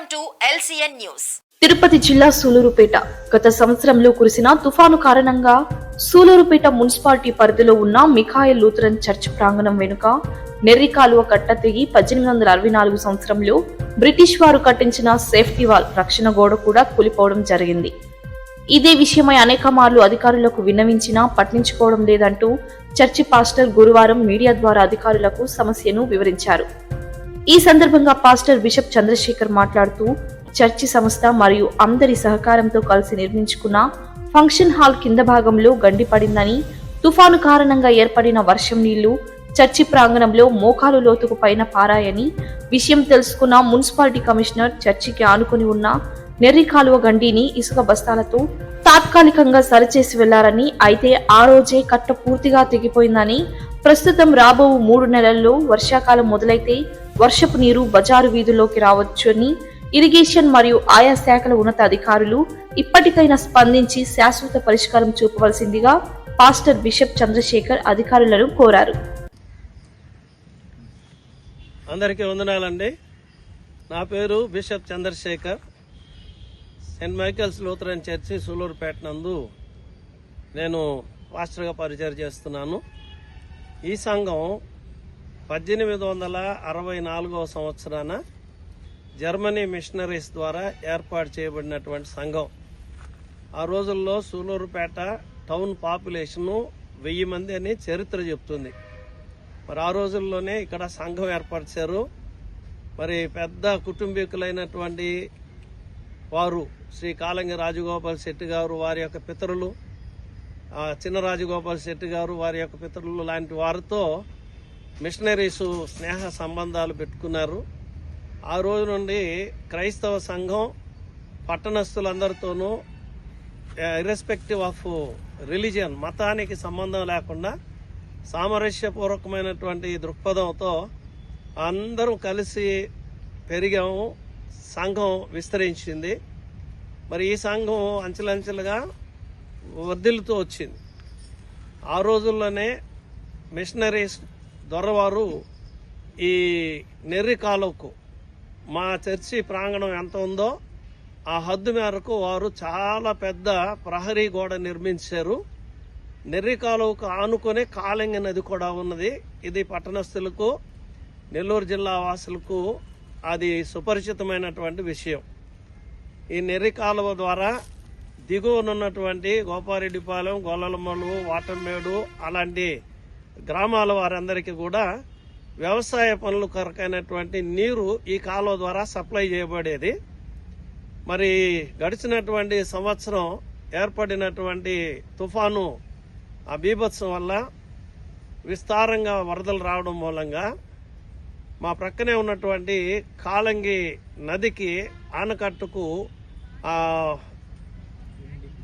Welcome to LCN news. Tirupati జిల్లా సూలూరుపేట గత సంవత్సరంలో కురిసిన తుఫాను కారణంగా సూలూరుపేట మున్సిపాలిటీ పరిధిలో ఉన్న మిఖాయల్ లూథరన్ చర్చ్ ప్రాంగణం వెనుక నెర్రి కాలువ కట్ట తెగి పద్దెనిమిది వందల అరవై నాలుగు సంవత్సరంలో బ్రిటిష్ వారు కట్టించిన సేఫ్టీ వాల్ రక్షణ గోడ కూడా కూలిపోవడం జరిగింది. ఇదే విషయమై అనేక మార్లు అధికారులకు విన్నవించినా పట్టించుకోవడం లేదంటూ చర్చి పాస్టర్ గురువారం మీడియా ద్వారా అధికారులకు సమస్యను వివరించారు. ఈ సందర్భంగా పాస్టర్ బిషప్ చంద్రశేఖర్ మాట్లాడుతూ చర్చి సంస్థ మరియు అందరి సహకారంతో కలిసి నిర్మించుకున్న ఫంక్షన్ హాల్ కింద భాగంలో గండి పడిందని తుఫాను కారణంగా ఏర్పడిన వర్షం నీళ్ళు చర్చి ప్రాంగణంలో మోకాలు లోతుకు పైన పారాయని విషయం తెలుసుకున్న మున్సిపాలిటీ కమిషనర్ చర్చికి ఆనుకుని ఉన్న నెర్రి కాలువ గండిని ఇసుక బస్తాలతో తాత్కాలికంగా సరిచేసి వెళ్ళారని అయితే ఆ రోజే కట్ట పూర్తిగా తెగిపోయిందని ప్రస్తుతం రాబో మూడు నెలల్లో వర్షాకాలం మొదలైతే వర్షపు నీరు బజారు వీధుల్లోకి రావచ్చని ఇరిగేషన్ మరియు ఆయా శాఖల ఉన్నత అధికారులు ఇప్పటికైనా స్పందించి శాశ్వత పరిష్కారం చూపవలసిందిగా పాస్టర్ బిషప్ చంద్రశేఖర్ అధికారులను కోరారు. అందరికీ వందనాలండి. నా పేరు bishop Chandrasekhar. Saint Michael's Lutheran church Sullurpeta నందు నేను పాస్టర్గా పరిచయం చేస్తున్నాను. ఈ సంఘం పద్దెనిమిది వందల అరవై నాలుగవ సంవత్సరాన జర్మనీ మిషనరీస్ ద్వారా ఏర్పాటు చేయబడినటువంటి సంఘం. ఆ రోజుల్లో సూలూరుపేట టౌన్ పాపులేషను వెయ్యి మంది అని చరిత్ర చెప్తుంది. మరి ఆ రోజుల్లోనే ఇక్కడ సంఘం ఏర్పరిచారు మరి పెద్ద కుటుంబీకులైనటువంటి వారు శ్రీ కాలంగి రాజగోపాల్ శెట్టి గారు వారి యొక్క పితరులు చిన్న రాజగోపాల్ శెట్టి గారు వారి యొక్క పితరులు లాంటి వారితో మిషనరీస్ స్నేహ సంబంధాలు పెట్టుకున్నారు. ఆ రోజు నుండి క్రైస్తవ సంఘం పట్టణస్థులందరితోనూ ఇర్రెస్పెక్టివ్ ఆఫ్ రిలీజియన్ మతానికి సంబంధం లేకుండా సామరస్యపూర్వకమైనటువంటి దృక్పథంతో అందరం కలిసి పెరిగాము సంఘం విస్తరించింది. మరి ఈ సంఘం అంచెలంచెలుగా వర్ధిల్లుతూ వచ్చింది. ఆ రోజుల్లోనే మిషనరీస్ దొరవారు ఈ నెర్రి కాలువకు మా చర్చి ప్రాంగణం ఎంత ఉందో ఆ హద్దు మేరకు వారు చాలా పెద్ద ప్రహరీ గోడ నిర్మించారు. నెర్రి కాలువకు ఆనుకునే కాళింగ నది కూడా ఉన్నది. ఇది పట్టణస్థులకు నెల్లూరు జిల్లా వాసులకు అది సుపరిచితమైనటువంటి విషయం. ఈ నెర్రి కాలువ ద్వారా దిగువనున్నటువంటి గోపారెడ్డిపాలెం గొల్లలమలు వాటంమేడు అలాంటి గ్రామాల వారందరికీ కూడా వ్యవసాయ పనుల కొరకైనటువంటి నీరు ఈ కాలువ ద్వారా సప్లై చేయబడేది. మరి గడిచినటువంటి సంవత్సరం ఏర్పడినటువంటి తుఫాను ఆ బీభత్సం వల్ల విస్తారంగా వరదలు రావడం మూలంగా మా ప్రక్కనే ఉన్నటువంటి కాలంగి నదికి ఆనకట్టుకు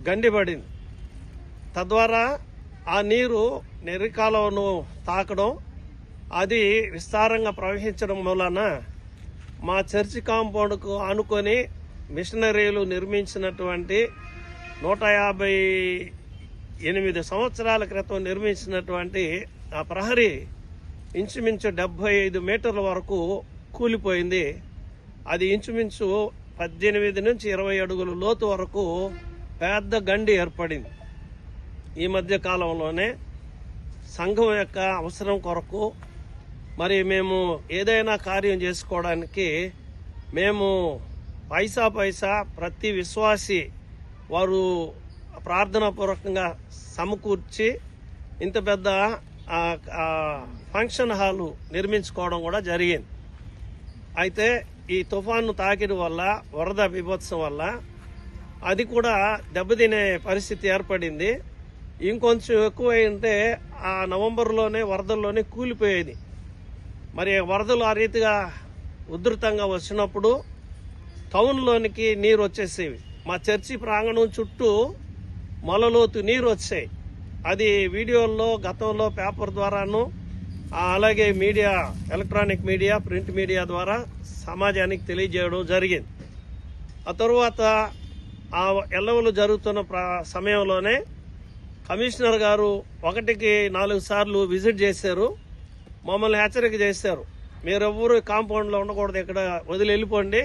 గండిపడింది. తద్వారా ఆ నీరు నెర్రికాలువను తాకడం అది విస్తారంగా ప్రవహించడం వలన మా చర్చి కాంపౌండ్కు ఆనుకొని మిషనరీలు నిర్మించినటువంటి నూట యాభై ఎనిమిది సంవత్సరాల క్రితం నిర్మించినటువంటి ఆ ప్రహరీ ఇంచుమించు డెబ్బై ఐదు మీటర్ల వరకు కూలిపోయింది. అది ఇంచుమించు పద్దెనిమిది నుంచి ఇరవై అడుగుల లోతు వరకు పెద్ద గండి ఏర్పడింది. ఈ మధ్య కాలంలోనే సంఘం యొక్క అవసరం కొరకు మరి మేము ఏదైనా కార్యం చేసుకోవడానికి మేము పైసా పైసా ప్రతి విశ్వాసి వారు ప్రార్థనాపూర్వకంగా సమకూర్చి ఇంత పెద్ద ఫంక్షన్ హాలు నిర్మించుకోవడం కూడా జరిగింది. అయితే ఈ తుఫాను తాకిడి వల్ల వరద విభత్సం వల్ల అది కూడా దెబ్బతినే పరిస్థితి ఏర్పడింది. ఇంకొంచెం ఎక్కువ ఉంటే ఆ నవంబర్లోనే వరదల్లోనే కూలిపోయేది. మరి వరదలు ఆ రీతిగా ఉధృతంగా వచ్చినప్పుడు టౌన్లోనికి నీరు వచ్చేసేవి. మా చర్చి ప్రాంగణం చుట్టూ మొలలోతు నీరు వచ్చాయి. అది వీడియోల్లో గతంలో పేపర్ ద్వారాను అలాగే media electronic media print media ద్వారా సమాజానికి తెలియజేయడం జరిగింది. ఆ తరువాత ఆ ఎల్లవలు జరుగుతున్న ప్ర- సమయంలోనే కమిషనర్ గారు ఒకటికి నాలుగు సార్లు విజిట్ చేశారు. మమ్మల్ని హెచ్చరిక చేశారు. మీరెవ్వరూ కాంపౌండ్లో ఉండకూడదు ఇక్కడ వదిలి వెళ్ళిపోండి.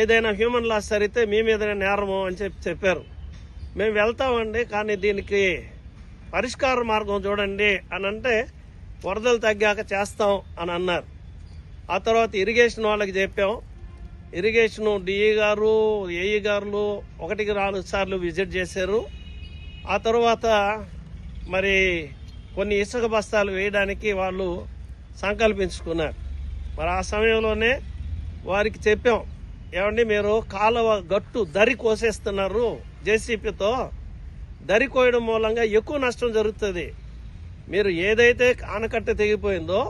ఏదైనా హ్యూమన్ లాస్ జరిగితే మీ మీదనే నేరము అని చెప్పి చెప్పారు. మేము వెళ్తామండి కానీ దీనికి పరిష్కార మార్గం చూడండి అని అంటే వరదలు తగ్గాక చేస్తాం అని అన్నారు. ఆ తర్వాత ఇరిగేషన్ వాళ్ళకి చెప్పాం. ఇరిగేషన్ డిఈ గారు ఏఈ గారు ఒకటికి నాలుగు సార్లు విజిట్ చేశారు. ఆ తర్వాత మరి కొన్ని ఇసుక బస్తాలు వేయడానికి వాళ్ళు సంకల్పించుకున్నారు. మరి ఆ సమయంలోనే వారికి చెప్పాం ఏమండి మీరు కాలువ గట్టు దరి కోసేస్తున్నారు జేసీపీతో. దరి కోయడం మూలంగా ఎక్కువ నష్టం జరుగుతుంది. మీరు ఏదైతే ఆనకట్ట తెగిపోయిందో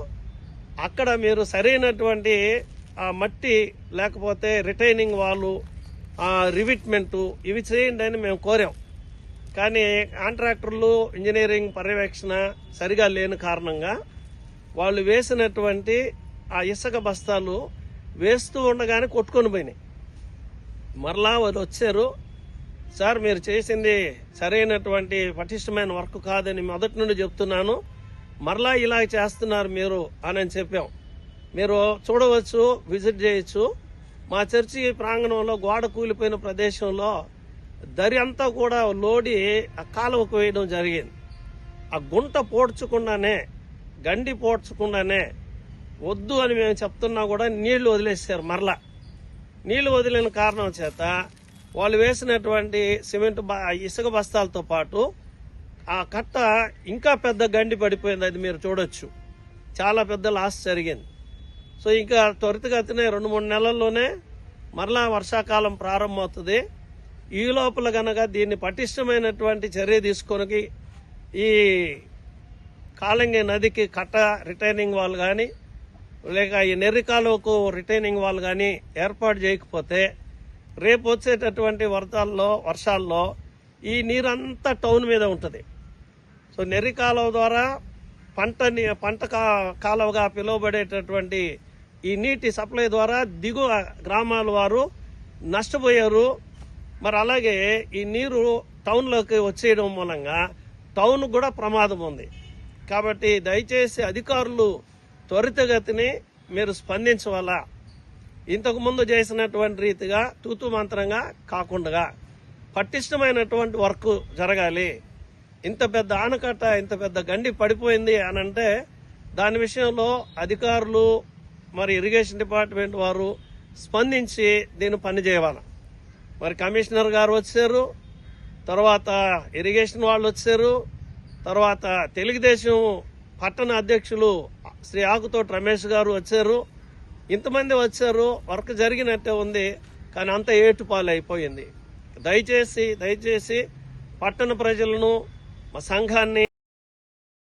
అక్కడ మీరు సరైనటువంటి ఆ మట్టి లేకపోతే రిటైనింగ్ వాళ్ళు రివిట్మెంటు ఇవి చేయండి అని మేము కోరాం. కానీ కాంట్రాక్టర్లు ఇంజనీరింగ్ పర్యవేక్షణ సరిగా లేని కారణంగా వాళ్ళు వేసినటువంటి ఆ ఇసుక బస్తాలు వేస్తూ ఉండగానే కొట్టుకొని పోయినాయి. మరలా వాళ్ళు వచ్చారు సార్ మీరు చేసింది సరైనటువంటి పటిష్టమైన వర్క్ కాదని మొదటి నుండి చెప్తున్నాను. మరలా ఇలా చేస్తున్నారు మీరు అని అని చెప్పాం. మీరు చూడవచ్చు విజిట్ చేయొచ్చు. మా చర్చి ప్రాంగణంలో గోడ కూలిపోయిన ప్రదేశంలో దరి అంతా కూడా లోడి ఆ కాలువకు వేయడం జరిగింది. ఆ గుంట పోడ్చకుండానే గండి పోడ్చకుండానే వద్దు అని మేము చెప్తున్నా కూడా నీళ్ళు వదిలేసారు మరలా. నీళ్ళు వదిలిన కారణం చేత వాళ్ళు వేసినటువంటి సిమెంట్ ఇసుక బస్తాలతో పాటు ఆ కట్ట ఇంకా పెద్ద గండి పడిపోయింది అది మీరు చూడొచ్చు. చాలా పెద్ద లాస్ జరిగింది. సో ఇంకా త్వరితగతినే రెండు మూడు నెలల్లోనే మరలా వర్షాకాలం ప్రారంభమవుతుంది. ఈ లోపల గనక దీన్ని పటిష్టమైనటువంటి చర్య తీసుకొని ఈ కాళంగి నదికి కట్ట రిటైనింగ్ వాళ్ళు కానీ లేక ఈ నెర్రి కాలువకు రిటైనింగ్ వాళ్ళు కానీ ఏర్పాటు చేయకపోతే రేపు వచ్చేటటువంటి వరదల్లో వర్షాల్లో ఈ నీరంతా టౌన్ మీద ఉంటుంది. సో నెర్రి కాలువ ద్వారా పంటని పంట కా- కాలువగా పిలువబడేటటువంటి ఈ నీటి సప్లై ద్వారా దిగువ గ్రామాల వారు నష్టపోయారు. మరి అలాగే ఈ నీరు టౌన్లోకి వచ్చేయడం మూలంగా టౌన్ కూడా ప్రమాదం ఉంది. కాబట్టి దయచేసి అధికారులు త్వరితగతిని మీరు స్పందించవల ఇంతకుముందు చేసినటువంటి రీతిగా తూతు మంత్రంగా కాకుండా పటిష్టమైనటువంటి వర్క్ జరగాలి. ఇంత పెద్ద ఆనకట్ట ఇంత పెద్ద గండి పడిపోయింది అని అంటే దాని విషయంలో అధికారులు మరి ఇరిగేషన్ డిపార్ట్మెంట్ వారు స్పందించి దీన్ని పని చేయాలి మరి కమిషనర్ గారు వచ్చారు తర్వాత ఇరిగేషన్ వాళ్ళు వచ్చారు తర్వాత తెలుగుదేశం పట్టణ అధ్యక్షులు శ్రీ ఆకుతోటి రమేష్ గారు వచ్చారు. ఇంతమంది వచ్చారు వర్క్ జరిగినట్టే ఉంది కానీ అంత ఏటుపాలు అయిపోయింది దయచేసి దయచేసి పట్టణ ప్రజలను మా సంఘాన్ని